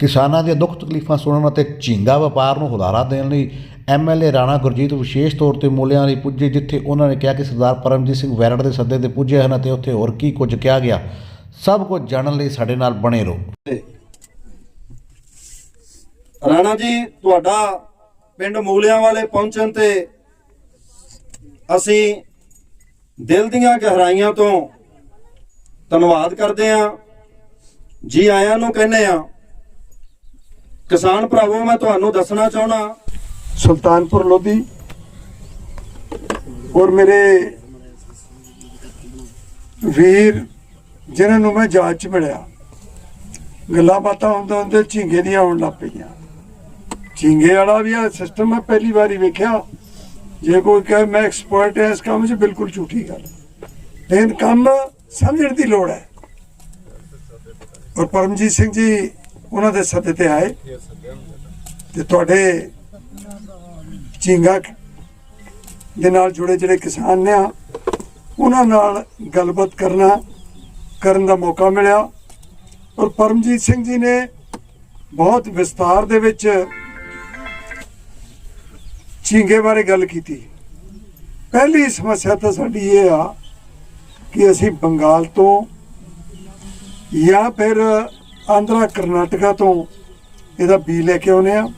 ਕਿਸਾਨਾਂ ਦੀਆਂ ਦੁੱਖ ਤਕਲੀਫਾਂ ਸੁਣਨ ਅਤੇ ਝੀਂਗਾ ਵਪਾਰ ਨੂੰ ਹੁਲਾਰਾ ਦੇਣ ਲਈ ਐਮਐਲਏ ਰਾਣਾ ਗੁਰਜੀਤ ਵਿਸ਼ੇਸ਼ ਤੌਰ ਤੇ ਮੂਲਿਆਂ ਲਈ ਪੁੱਜੇ, ਜਿੱਥੇ ਉਹਨਾਂ ਨੇ ਕਿਹਾ ਕਿ ਸਰਦਾਰ ਪਰਮਜੀਤ ਸਿੰਘ ਵੈਰੜ ਦੇ ਸੱਦੇ ਤੇ ਪੁੱਜੇ ਹਨ ਅਤੇ ਉੱਥੇ ਹੋਰ ਕੀ ਕੁਝ ਕਿਹਾ ਗਿਆ। ਸਭ ਕੁਝ ਜਾਣਨ ਲਈ ਸਾਡੇ ਨਾਲ ਬਣੇ ਰਹੋ। ਰਾਣਾ ਜੀ, ਤੁਹਾਡਾ ਪਿੰਡ ਮੂਲਿਆਂ ਵਾਲੇ ਪਹੁੰਚਣ ਤੇ ਅਸੀਂ ਦਿਲ ਦੀਆਂ ਗਹਿਰਾਈਆਂ ਤੋਂ ਧੰਨਵਾਦ ਕਰਦੇ ਹਾਂ। ਜੀ ਆਇਆਂ ਨੂੰ ਕਹਿੰਦੇ ਆ ਕਿਸਾਨ ਭਰਾਵੋ, ਮੈਂ ਤੁਹਾਨੂੰ ਦੱਸਣਾ ਚਾਹਣਾ ਸੁਲਤਾਨਪੁਰ ਲੋਧੀ ਔਰ ਮੇਰੇ ਵੀਰ, ਜਿਨ੍ਹਾਂ ਨੂੰ ਮੈਂ ਜਾਂਚ ਚ ਮਿਲਿਆ, ਗੱਲਾਂ ਬਾਤਾਂ ਹੁੰਦੇ ਹੁੰਦੇ ਝਿੰਗੇ ਦੀਆਂ ਆਉਣ ਲੱਗ ਪਈਆਂ। ਝਿੰਗੇ ਵਾਲਾ ਵੀ ਆ ਸਿਸਟਮ ਮੈਂ ਪਹਿਲੀ ਵਾਰੀ ਵੇਖਿਆ। ਜੇ ਕੋਈ ਕਹੇ, ਮੈਂ ਐਕਸਪਰਟ ਹਾਂ, ਇਸ ਕੰਮ 'ਚ ਬਿਲਕੁਲ ਝੂਠੀ ਗੱਲ। ਲੇਕਿਨ ਕੰਮ ਸਮਝਣ ਦੀ ਲੋੜ ਹੈ। ਔਰ ਪਰਮਜੀਤ ਸਿੰਘ ਜੀ ਉਹਨਾਂ ਦੇ ਸੱਦੇ ਤੇ ਆਏ। ਤੇ। ਤੁਹਾਡੇ ਝਿੰਗਾ ਦੇ ਨਾਲ ਜੁੜੇ ਜਿਹੜੇ ਕਿਸਾਨ ਨੇ ਆ ਉਹਨਾਂ ਨਾਲ ਗੱਲਬਾਤ ਕਰਨਾ ਕਰਨ ਦਾ ਮੌਕਾ ਮਿਲਿਆ। ਔਰ ਪਰਮਜੀਤ ਸਿੰਘ ਜੀ ਨੇ ਬਹੁਤ ਵਿਸਤਾਰ ਦੇ ਵਿੱਚ ਝਿੰਗੇ ਬਾਰੇ ਗੱਲ ਕੀਤੀ। ਪਹਿਲੀ ਸਮੱਸਿਆ ਤਾਂ ਸਾਡੀ ਇਹ ਆ ਕਿ ਅਸੀਂ ਬੰਗਾਲ ਤੋਂ ਜਾਂ ਫਿਰ ਆਂਧਰਾ ਕਰਨਾਟਕਾ ਤੋਂ ਇਹਦਾ ਬੀ ਲੈ ਕੇ ਆਉਨੇ ਆ।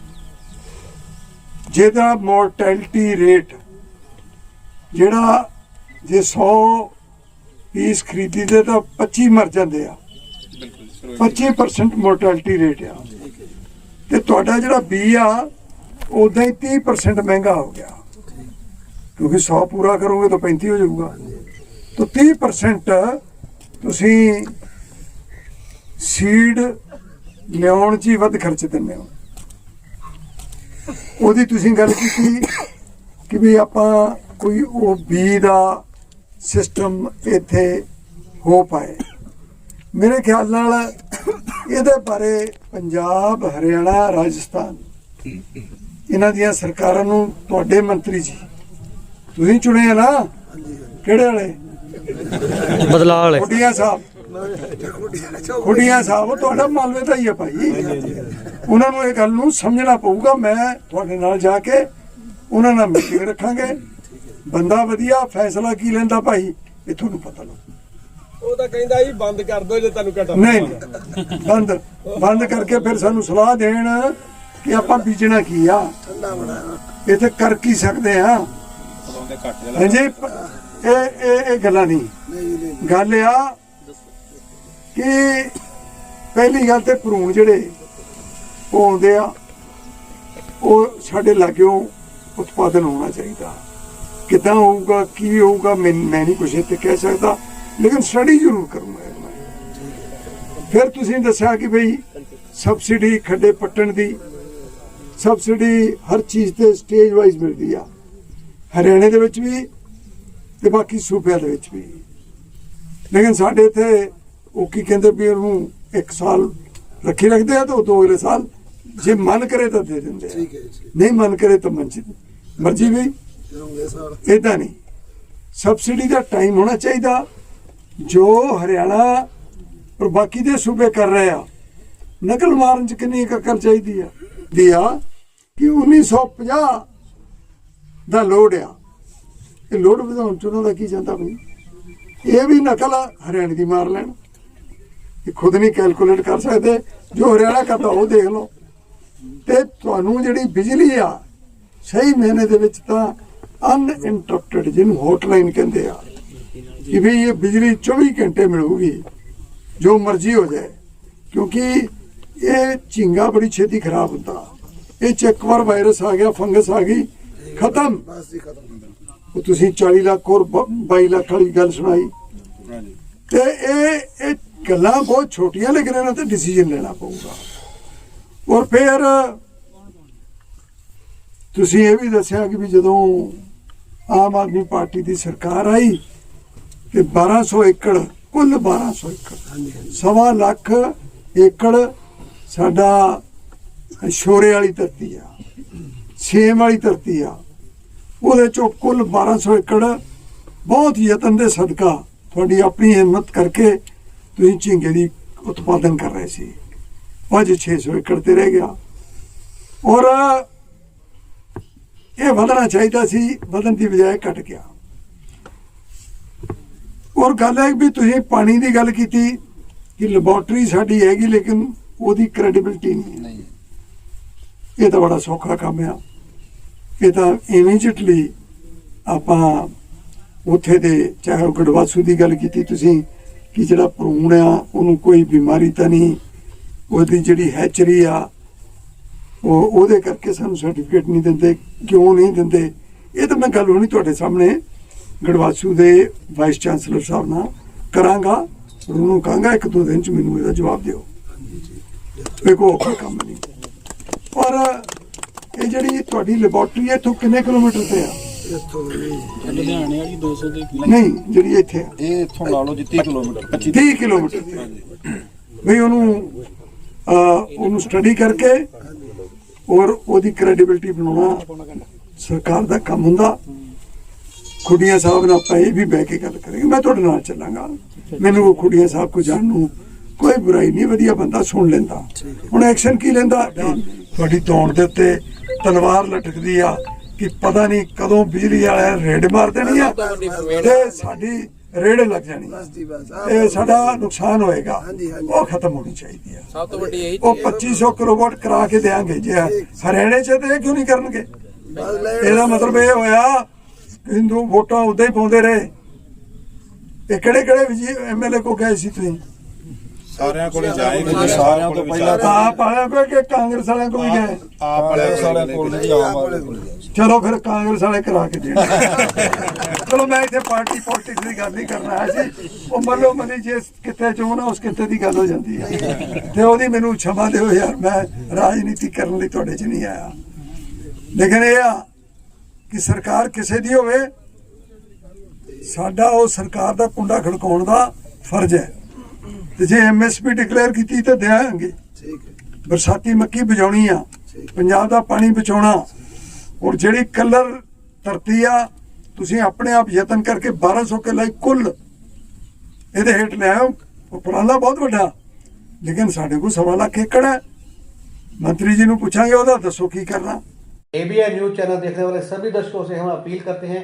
ਜਿਹਦਾ ਮੋਰਟੈਲਿਟੀ ਰੇਟ ਜਿਹੜਾ ਜੇ 100 ਪੀਸ ਖਰੀਦੀ ਦੇ ਤਾਂ 25 ਮਰ ਜਾਂਦੇ ਆ। 25% ਮੋਰਟੈਲਿਟੀ ਰੇਟ ਆ। ਤੇ ਤੁਹਾਡਾ ਜਿਹੜਾ ਬੀ ਆ ਉਦਾਂ ਹੀ 30% ਮਹਿੰਗਾ ਹੋ ਗਿਆ। ਕਿਉਂਕਿ 100 ਪੂਰਾ ਕਰੋਗੇ ਤਾਂ 35 ਹੋ ਜਾਊਗਾ। ਤਾਂ 30% ਤੁਸੀਂ ਸੀਡ ਲਿਆਉਣ 'ਚ ਹੀ ਵੱਧ ਖਰਚ ਦਿੰਦੇ ਹੋ। ਉਹਦੀ ਤੁਸੀਂ ਗੱਲ ਕੀਤੀ ਕਿ ਵੀ ਆਪਾਂ ਕੋਈ ਉਹ ਬੀ ਦਾ ਸਿਸਟਮ ਇੱਥੇ ਹੋ ਪਾਏ। ਮੇਰੇ ਖਿਆਲ ਨਾਲ ਇਹਦੇ ਬਾਰੇ ਪੰਜਾਬ ਹਰਿਆਣਾ ਰਾਜਸਥਾਨ ਇਹਨਾਂ ਦੀਆਂ ਸਰਕਾਰਾਂ ਨੂੰ ਤੁਹਾਡੇ ਮੰਤਰੀ ਜੀ ਤੁਸੀਂ ਚੁਣੇ ਆ ਨਾ? ਕਿਹੜੇ ਵਾਲੇ? ਬਦਲਾਅ ਵਾਲੇ। ਖੁੱਡੀਆਂ ਸਾਹਿਬ। ਖੁੱਡੀਆਂ ਸਾਹਿਬ ਤੁਹਾਡਾ ਮਾਲਵੇ ਦਾ ਹੀ ਹੈ ਭਾਈ। ਉਹਨਾਂ ਨੂੰ ਇਹ ਗੱਲ ਨੂੰ ਸਮਝਣਾ ਪਊਗਾ। ਮੈਂ ਤੁਹਾਡੇ ਨਾਲ ਜਾ ਕੇ ਉਹਨਾਂ ਨਾਲ ਮੀਟਿੰਗ ਰੱਖਾਂਗੇ। ਬੰਦਾ ਵਧੀਆ ਫੈਸਲਾ ਕੀ ਲੈਂਦਾ ਭਾਈ ਇਹ ਤੁਹਾਨੂੰ ਪਤਾ ਲੱਗ ਉਹ ਤਾਂ ਕਹਿੰਦਾ ਜੀ ਬੰਦ ਕਰ ਦਿਓ ਜੇ ਤੁਹਾਨੂੰ ਘਟਾ ਨਹੀਂ। ਬੰਦ ਬੰਦ ਕਰਕੇ ਫਿਰ ਸਾਨੂੰ ਸਲਾਹ ਦੇਣ ਕਿ ਆਪਾਂ ਬੀਜਣਾ ਕੀ ਆ। ਇੱਥੇ ਕਰ ਕੀ ਸਕਦੇ ਆ। ਹਾਂਜੀ ਇਹ ਇਹ ਗੱਲਾਂ ਨਹੀਂ। ਗੱਲ ਆ ਕਿ ਪਹਿਲੀ ਗੱਲ ਤੇ ਭਰੂਣ ਜਿਹੜੇ ਉਹ ਆਉਂਦੇ ਆ, ਉਹ ਸਾਡੇ ਲਾਗਿਓ ਉਤਪਾਦਨ ਹੋਣਾ ਚਾਹੀਦਾ। ਕਿੱਦਾਂ ਹੋਊਗਾ, ਕੀ ਹੋਊਗਾ, ਮੈਂ ਮੈਂ ਨਹੀਂ ਕੁਛ ਇੱਥੇ ਕਹਿ ਸਕਦਾ, ਲੇਕਿਨ ਸਟੱਡੀ ਜ਼ਰੂਰ ਕਰੂੰਗਾ ਫਿਰ ਤੁਸੀਂ ਦੱਸਿਆ ਕਿ ਭਈ ਸਬਸਿਡੀ ਖੱਡੇ ਪੱਟਣ ਦੀ ਸਬਸਿਡੀ ਹਰ ਚੀਜ਼ ਤੇ ਸਟੇਜ ਵਾਈਜ਼ ਮਿਲਦੀ ਆ। ਹਰਿਆਣੇ ਦੇ ਵਿੱਚ ਵੀ ਤੇ ਬਾਕੀ ਸੂਬਿਆਂ ਦੇ ਵਿੱਚ ਵੀ। ਲੇਕਿਨ ਸਾਡੇ ਇੱਥੇ ਉਹ ਕੀ ਕਹਿੰਦੇ ਵੀ ਉਹਨੂੰ ਇੱਕ ਸਾਲ ਰੱਖੀ ਰੱਖਦੇ ਆ ਤਾਂ ਉਹ ਦੋ ਅਗਲੇ ਸਾਲ ਜੇ ਮਨ ਕਰੇ ਤਾਂ ਦੇ ਦਿੰਦੇ ਆ। ਨਹੀਂ ਮਨ ਕਰੇ ਤਾਂ ਮਰਜ਼ੀ ਮਰਜ਼ੀ ਵੀ ਇਦਾਂ ਨਹੀਂ। ਸਬਸਿਡੀ ਦਾ ਟਾਈਮ ਹੋਣਾ ਚਾਹੀਦਾ। ਜੋ ਹਰਿਆਣਾ ਔਰ ਬਾਕੀ ਦੇ ਸੂਬੇ ਕਰ ਰਹੇ ਆ ਨਕਲ ਮਾਰਨ ਚ ਕਿੰਨੀ ਕੱਕਰ ਚਾਹੀਦੀ ਆ? ਦੀ ਆ ਕਿ 1950 ਦਾ ਲੋਡ ਆ। ਇਹ ਲੋਡ ਵਧਾਉਣ ਚ ਉਹਨਾਂ ਦਾ ਕੀ ਜਾਂਦਾ ਬਈ? ਇਹ ਵੀ ਨਕਲ ਹਰਿਆਣੇ ਦੀ ਮਾਰ ਲੈਣ। ਇਹ ਖੁਦ ਨਹੀਂ ਕੈਲਕੂਲੇਟ ਕਰ ਸਕਦੇ। ਜੋ ਹਰਿਆਣਾ ਕਰਦਾ ਉਹ ਦੇਖ ਲਓ। ਤੇ ਤੁਹਾਨੂੰ ਜਿਹੜੀ ਬਿਜਲੀ ਆ ਸਹੀ ਮਹੀਨੇ ਦੇ ਵਿੱਚ ਤਾਂ ਅਨਇੰਟਰਪਟਡ ਜਿਹਨੂੰ ਹੌਟਲਾਈਨ ਕਹਿੰਦੇ ਆ ਕਿ ਵੀ ਇਹ ਬਿਜਲੀ 24 ਘੰਟੇ ਮਿਲੂਗੀ ਜੋ ਮਰਜ਼ੀ ਹੋ ਜਾਏ। ਕਿਉਂਕਿ ਇਹ ਝਿੰਗਾ ਬੜੀ ਛੇਤੀ ਖਰਾਬ ਹੁੰਦਾ। ਇਹ ਚ ਇੱਕ ਵਾਰ ਵਾਇਰਸ ਆ ਗਿਆ ਫੰਗਸ ਆ ਗਈ ਖਤਮ। ਉਹ ਤੁਸੀਂ 40 ਲੱਖ ਔਰ ਬ- 22 ਲੱਖ ਵਾਲੀ ਗੱਲ ਸੁਣਾਈ। ਤੇ ਇਹ ਇਹ ਗੱਲਾਂ ਬਹੁਤ ਛੋਟੀਆਂ, ਲੇਕਿਨ ਇਹਨਾਂ ਤੇ ਡਿਸੀਜਨ ਲੈਣਾ ਪਊਗਾ। ਔਰ ਫਿਰ ਤੁਸੀਂ ਇਹ ਵੀ ਦੱਸਿਆ ਕਿ ਵੀ ਜਦੋਂ ਆਮ ਆਦਮੀ ਪਾਰਟੀ ਦੀ ਸਰਕਾਰ ਆਈ ਤੇ 1200 ਏਕੜ, ਕੁੱਲ 1200 ਏਕੜ, ਸਵਾ ਲੱਖ ਏਕੜ ਸਾਡਾ ਸ਼ੋਰੇ ਵਾਲੀ ਧਰਤੀ ਆ, ਸੇਮ ਵਾਲੀ ਧਰਤੀ ਆ। ਉਹਦੇ ਚੋਂ ਕੁੱਲ 1200 ਏਕੜ ਬਹੁਤ ਯਤਨ ਦੇ ਸਦਕਾ ਤੁਹਾਡੀ ਆਪਣੀ ਹਿੰਮਤ ਕਰਕੇ ਤੁਸੀਂ ਝੀਂਗੇ ਦੀ ਉਤਪਾਦਨ ਕਰ ਰਹੇ ਸੀ। ਉਹ ਅੱਜ 600 ਏਕੜ ਤੇ ਰਹਿ ਗਿਆ। ਔਰ ਇਹ ਵਧਣਾ ਚਾਹੀਦਾ ਸੀ ਵਧਣ ਦੀ ਬਜਾਏ ਘਟ ਗਿਆ। ਔਰ ਗੱਲ ਹੈ ਵੀ ਤੁਸੀਂ ਪਾਣੀ ਦੀ ਗੱਲ ਕੀਤੀ ਕਿ ਲੈਬੋਰਟਰੀ ਸਾਡੀ ਹੈਗੀ ਲੇਕਿਨ ਉਹਦੀ ਕ੍ਰੈਡੀਬਿਲਟੀ ਨਹੀਂ ਹੈ। ਇਹ ਤਾਂ ਬੜਾ ਸੌਖਾ ਕੰਮ ਆ। ਇਹ ਤਾਂ ਇਮੀਡੀਏਟਲੀ ਆਪਾਂ ਉੱਥੇ ਦੇ ਚਾਹੇ ਗੜਵਾਸੂ ਦੀ ਗੱਲ ਕੀਤੀ ਤੁਸੀਂ ਕਿ ਜਿਹੜਾ ਭਰੂਣ ਆ, ਉਹਨੂੰ ਕੋਈ ਬਿਮਾਰੀ ਤਾਂ ਨਹੀਂ, ਉਹਦੀ ਜਿਹੜੀ ਹੈਚਰੀ ਆ, ਉਹ ਉਹਦੇ ਕਰਕੇ ਸਾਨੂੰ ਸਰਟੀਫਿਕੇਟ ਨਹੀਂ ਦਿੰਦੇ, ਕਿਉਂ ਨਹੀਂ ਦਿੰਦੇ? ਇਹ ਤਾਂ ਮੈਂ ਗੱਲ ਹੋਣੀ ਤੁਹਾਡੇ ਸਾਹਮਣੇ ਗੜਵਾਸੂ ਦੇ ਵਾਈਸ ਚਾਂਸਲਰ ਸਾਹਿਬ ਨਾਲ ਕਰਾਂਗਾ ਉਹਨੂੰ ਕਹਾਂਗਾ, ਇੱਕ ਦੋ ਦਿਨ ਚ ਮੈਨੂੰ ਇਹਦਾ ਜਵਾਬ ਦਿਓ। ਇਹ ਕੋਈ ਔਖਾ ਕੰਮ ਨਹੀਂ। ਔਰ ਇਹ ਜਿਹੜੀ ਤੁਹਾਡੀ ਲੈਬੋਰਟਰੀ ਹੈ, ਇੱਥੋਂ ਕਿੰਨੇ ਕਿਲੋਮੀਟਰ ਤੇ ਆ? ਲੁਧਿਆਣੇ ਵਾਲੀ 200 ਦੇ ਨਹੀਂ ਜਿਹੜੀ ਇੱਥੇ ਆ। ਇਹ ਇੱਥੋਂ ਲਾ ਲਓ ਜੀ 30 ਕਿਲੋਮੀਟਰ। 25 30 ਕਿਲੋਮੀਟਰ। ਦੀ ਵੀ ਉਹਨੂੰ ਅਹ, ਉਹਨੂੰ ਸਟੱਡੀ ਕਰਕੇ ਔਰ ਉਹਦੀ ਕ੍ਰੈਡੀਬਿਲਟੀ ਬਣਾਉਣਾ ਸਰਕਾਰ ਦਾ ਕੰਮ ਹੁੰਦਾ। ਖੁੱਡੀਆਂ ਸਾਹਿਬ ਨਾਲ ਆਪਾਂ ਇਹ ਵੀ ਬਹਿ ਕੇ ਗੱਲ ਕਰਾਂਗੇ। ਮੈਂ ਤੁਹਾਡੇ ਨਾਲ ਚੱਲਾਂਗਾ। ਮੈਨੂੰ ਉਹ ਖੁੱਡੀਆਂ ਸਾਹਿਬ ਕੋ ਜਾਣ ਨੂੰ ਕੋਈ ਬੁਰਾਈ ਨਹੀਂ ਵਧੀਆ ਬੰਦਾ ਸੁਣ ਲੈਂਦਾ। ਹੁਣ ਐਕਸ਼ਨ ਕੀ ਲੈਂਦਾ? ਤੁਹਾਡੀ ਤੌਣ ਦੇ ਉੱਤੇ ਤਲਵਾਰ ਲਟਕਦੀ ਆ। ਕਿ ਪਤਾ ਨਹੀਂ ਕਦੋਂ ਬਿਜਲੀ ਵਾਲਿਆਂ ਰੇਡ ਮਾਰ ਦੇਣੀ ਆ ਤੇ ਸਾਡੀ ਰੇਡ ਲੱਗ ਜਾਣੀ। ਇਹ ਸਾਡਾ ਨੁਕਸਾਨ ਹੋਏਗਾ। ਉਹ ਖਤਮ ਹੋਣੀ ਚਾਹੀਦੀ ਆ। ਸਭ ਤੋਂ ਵੱਡੀ ਇਹੀ ਉਹ 2500 ਕਿਲੋਵਾਟ ਕਰਾ ਕੇ ਦੇਾਂਗੇ ਜੇ ਹਰਿਆਣੇ ਚ ਤੇ ਇਹ ਕਿਉਂ ਨਹੀਂ ਕਰਨਗੇ? ਇਹਦਾ ਮਤਲਬ ਇਹ ਹੋਇਆ ਹਿੰਦੂ ਵੋਟਾਂ ਉਦਾਂ ਹੀ ਪਾਉਂਦੇ ਰਹੇ। ਇਹ ਕਿਹੜੇ ਕਿਹੜੇ ਐਮਐਲਏ ਕੋ ਗਏ ਸੀ ਤੁਸੀਂ? ਸਾਰਿਆਂ ਕੋਲੇ ਜਾਏਗੀ ਸਾਰਿਆਂ ਤੋਂ ਪਹਿਲਾਂ ਤਾਂ ਆਪ ਵਾਲਿਆਂ ਕੋ ਕਿ ਕਾਂਗਰਸ ਵਾਲਿਆਂ ਕੋ ਵੀ ਗਏ। ਆਪ ਵਾਲੇ ਸਾਰਿਆਂ ਕੋਲ ਵਾਲੇ ਕੋਲ ਚਲੋ ਫਿਰ ਕਾਂਗਰਸ ਵਾਲੇ ਕਰਾ ਕੇ ਦੇਣ। ਚਲੋ ਮੈਂ ਇੱਥੇ ਪਾਰਟੀ ਪੋਲਿਟਿਕਸ ਦੀ ਗੱਲ ਨਹੀਂ ਕਰਨਾ ਹੈ ਜੀ ਉਹ ਮੱਲੋ ਮਨੀ ਜੇ ਕਿੱਥੇ ਚੋਣ ਆ ਉਸ ਕਿੱਥੇ ਦੀ ਗੱਲ ਹੋ ਜਾਂਦੀ ਹੈ ਤੇ ਉਹਦੀ ਮੈਨੂੰ ਛਮਾ ਦਿਓ ਯਾਰ ਮੈਂ ਰਾਜਨੀਤੀ ਕਰਨ ਲਈ ਤੁਹਾਡੇ 'ਚ ਨਹੀਂ ਆਇਆ। ਲੇਕਿਨ ਇਹ ਆ ਕਿ ਸਰਕਾਰ ਕਿਸੇ ਦੀ ਹੋਵੇ ਸਾਡਾ ਉਹ ਸਰਕਾਰ ਦਾ ਕੁੰਡਾ ਖੜਕਾਉਣ ਦਾ ਫਰਜ਼ ਹੈ। ਤੇ ਜੇ ਐਮਐਸਪੀ ਡਿਕਲੇਅਰ ਕੀਤੀ ਤਾਂ ਦੇਾਂਗੇ ਬਰਸਾਤੀ ਮੱਕੀ ਬਜਾਉਣੀ ਆ ਪੰਜਾਬ ਦਾ ਪਾਣੀ ਬਚਾਉਣਾ ਔਰ ਜਿਹੜੀ ਕਲਰ ਧਰਤੀ ਆ ਤੁਸੀਂ ਆਪਣੇ ਆਪ ਯਤਨ ਕਰਕੇ 1200 ਕਿੱਲਾ ਹੀ ਕੁੱਲ ਇਹਦੇ ਹੇਠ ਲਿਆਓ ਉਹ ਉਪਰਾਲਾ ਬਹੁਤ ਵੱਡਾ ਲੇਕਿਨ ਸਾਡੇ ਕੋਲ ਸਵਾ ਲੱਖ ਏਕੜ ਹੈ ਮੰਤਰੀ ਜੀ ਨੂੰ ਪੁੱਛਾਂਗੇ ਉਹਦਾ ਦੱਸੋ ਕੀ ਕਰਨਾ एबीएन न्यूज चैनल देखने वाले सभी दर्शकों से हम अपील करते हैं